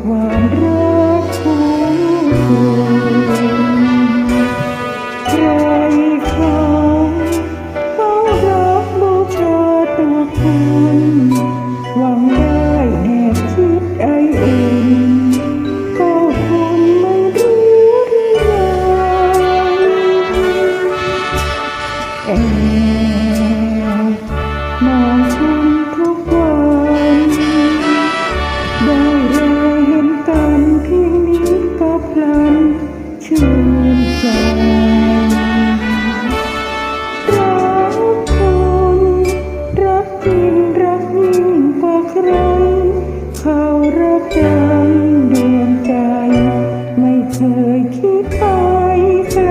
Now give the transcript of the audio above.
ความรัก ชื่นใจรักคนรักจริงรักยิ่งกว่าใครเขารักกันดวงใจ ไม่เคยคิดไปใคร